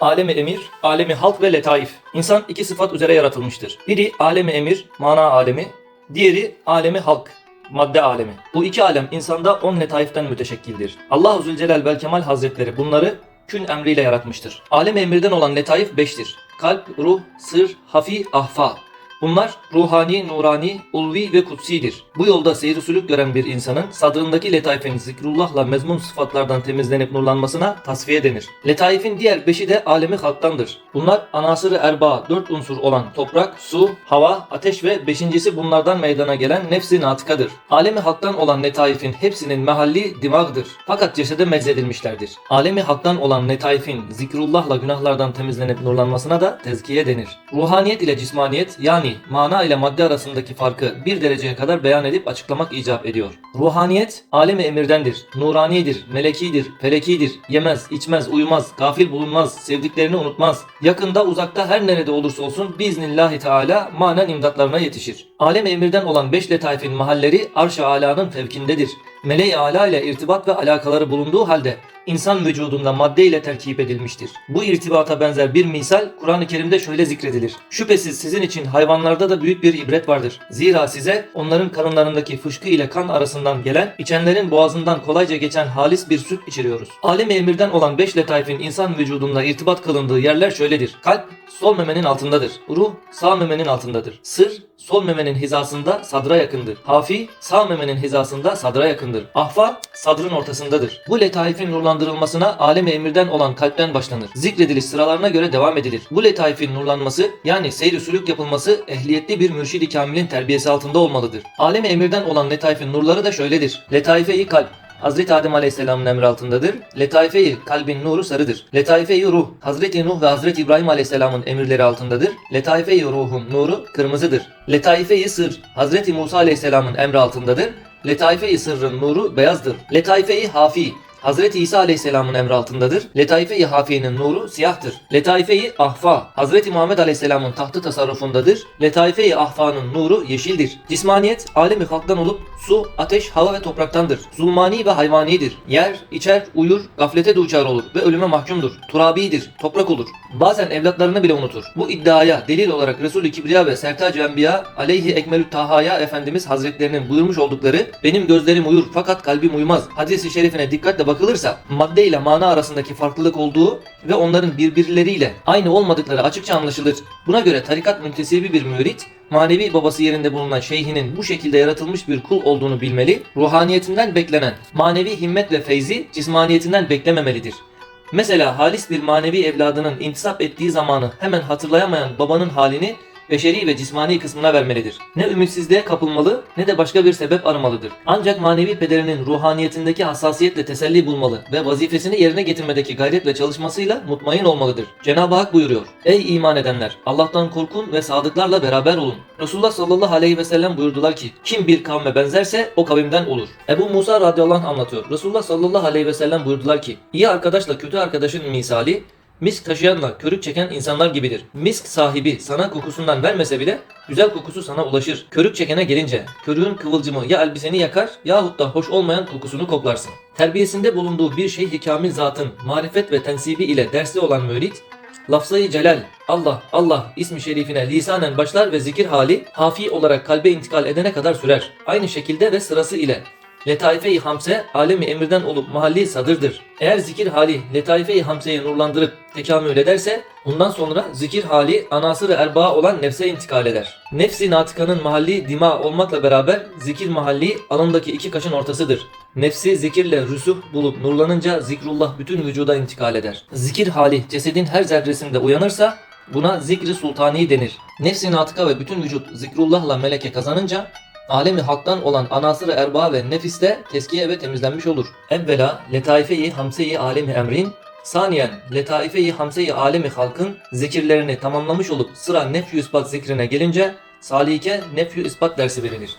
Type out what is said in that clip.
Alemi emir, alemi halk ve letaif. İnsan iki sıfat üzere yaratılmıştır. Biri alemi emir, mana alemi, diğeri alemi halk, madde alemi. Bu iki alem insanda on letaiften müteşekkildir. Allah-u Zülcelal vel Kemal Hazretleri bunları kün emriyle yaratmıştır. Alem emirden olan letaif beştir. Kalp, ruh, sır, hafi, ahfa. Bunlar ruhani, nurani, ulvi ve kutsidir. Bu yolda seyri sülük gören bir insanın sadrındaki letaifin zikrullahla mezmun sıfatlardan temizlenip nurlanmasına tasfiye denir. Letaifin diğer beşi de alemi halktandır. Bunlar anasırı erba, dört unsur olan toprak, su, hava, ateş ve beşincisi bunlardan meydana gelen nefsi natikadır. Alemi halktan olan letaifin hepsinin mehalli dimağdır. Fakat cesede meczedilmişlerdir. Alemi halktan olan letaifin zikrullahla günahlardan temizlenip nurlanmasına da tezkiye denir. Ruhaniyet ile cismaniyet yani mana ile madde arasındaki farkı bir dereceye kadar beyan edip açıklamak icap ediyor. Ruhaniyet alemi emirdendir, nuranidir, melekidir, felekidir, yemez, içmez, uyumaz, gafil bulunmaz, sevdiklerini unutmaz. Yakında uzakta her nerede olursa olsun biiznillahü teala manen imdatlarına yetişir. Alem emirden olan beş letaifin mahalleri arş-ı alanın fevkindedir. Meleği ala ile irtibat ve alakaları bulunduğu halde insan vücudunda madde ile terkip edilmiştir. Bu irtibata benzer bir misal Kur'an-ı Kerim'de şöyle zikredilir. Şüphesiz sizin için hayvanlarda da büyük bir ibret vardır. Zira size onların karınlarındaki fışkı ile kan arasından gelen, içenlerin boğazından kolayca geçen halis bir süt içiriyoruz. Alem emirden olan beş letaifin insan vücudunda irtibat kılındığı yerler şöyledir. Kalp sol memenin altındadır. Ruh sağ memenin altındadır. Sır sol memenin hizasında sadra yakındır. Hafi sağ memenin hizasında sadra yakındır. Ahfa sadrın ortasındadır. Bu letaifin nurlandırılmasına alem emirden olan kalpten başlanır. Zikrediliş sıralarına göre devam edilir. Bu letaifin nurlanması yani seyri sülük yapılması ehliyetli bir mürşidi kamilin terbiyesi altında olmalıdır. Alem emirden olan letaifin nurları da şöyledir. Letaife-i kalp Hazreti Adem Aleyhisselam'ın emri altındadır. Letaife-i kalbin nuru sarıdır. Letaife-i ruh Hazreti Nuh ve Hazreti İbrahim Aleyhisselam'ın emirleri altındadır. Letaife-i ruhun nuru kırmızıdır. Letaife-i sır Hazreti Musa Aleyhisselam'ın emri altındadır. Letaife-i sırrın nuru beyazdır. Letaife-i hafi Hazreti İsa Aleyhisselam'ın emri altındadır. Letaife-i Hafiye'nin nuru siyahtır. Letaife-i Ahfa Hazreti Muhammed Aleyhisselam'ın tahtı tasarrufundadır. Letaife-i Ahfa'nın nuru yeşildir. Cismaniyet alemi halktan olup su, ateş, hava ve topraktandır. Zulmani ve hayvanidir. Yer, içer, uyur, gaflete duçar olur ve ölüme mahkumdur. Turabidir, toprak olur. Bazen evlatlarını bile unutur. Bu iddiaya delil olarak Resul-i Kibriya ve Sertac-ı Enbiya aleyhi ekmelü tahaya Efendimiz Hazretlerinin buyurmuş oldukları benim gözlerim uyur fakat kalbim uyumaz hadisi şerifine dikkatle bakılırsa madde ile mana arasındaki farklılık olduğu ve onların birbirleriyle aynı olmadıkları açıkça anlaşılır. Buna göre tarikat müntesibi bir mürit manevi babası yerinde bulunan şeyhinin bu şekilde yaratılmış bir kul olduğunu bilmeli, ruhaniyetinden beklenen manevi himmet ve feyzi cismaniyetinden beklememelidir. Mesela halis bir manevi evladının intisap ettiği zamanı hemen hatırlayamayan babanın halini beşeri ve cismani kısmına vermelidir. Ne ümitsizliğe kapılmalı ne de başka bir sebep aramalıdır. Ancak manevi pederinin ruhaniyetindeki hassasiyetle teselli bulmalı ve vazifesini yerine getirmedeki gayret ve çalışmasıyla mutmain olmalıdır. Cenab-ı Hak buyuruyor. Ey iman edenler! Allah'tan korkun ve sadıklarla beraber olun. Resulullah sallallahu aleyhi ve sellem buyurdular ki kim bir kavme benzerse o kavimden olur. Ebu Musa radıyallahu anh anlatıyor. Resulullah sallallahu aleyhi ve sellem buyurdular ki iyi arkadaşla kötü arkadaşın misali Misk taşıyanla körük çeken insanlar gibidir. Misk sahibi sana kokusundan vermese bile güzel kokusu sana ulaşır. Körük çekene gelince körüğün kıvılcımı ya elbiseni yakar yahut da hoş olmayan kokusunu koklarsın. Terbiyesinde bulunduğu bir şeyh kamil zatın marifet ve tensibi ile dersli olan mürit Lafzayı celal, Allah, Allah ismi şerifine lisanen başlar ve zikir hali hafi olarak kalbe intikal edene kadar sürer. Aynı şekilde ve sırası ile Letaife-i Hamse alemi emirden olup mahalli sadırdır. Eğer zikir hali Letaife-i Hamse'yi nurlandırıp tekamül ederse ondan sonra zikir hali anasırı erbaa olan nefse intikal eder. Nefsi natikanın mahalli dima olmakla beraber zikir mahalli alındaki iki kaşın ortasıdır. Nefsi zikirle rüsuh bulup nurlanınca zikrullah bütün vücuda intikal eder. Zikir hali cesedin her zerresinde uyanırsa buna zikri sultani denir. Nefsi natıka ve bütün vücut zikrullahla meleke kazanınca alemi halktan olan anasırı erba ve nefiste teskiye ve temizlenmiş olur. Evvela letaife-i hamse-i alemi emrin, saniyen letaife-i hamse-i alemi halkın zikirlerini tamamlamış olup sıra nefyü ispat zikrine gelince salike nefyü ispat dersi verilir.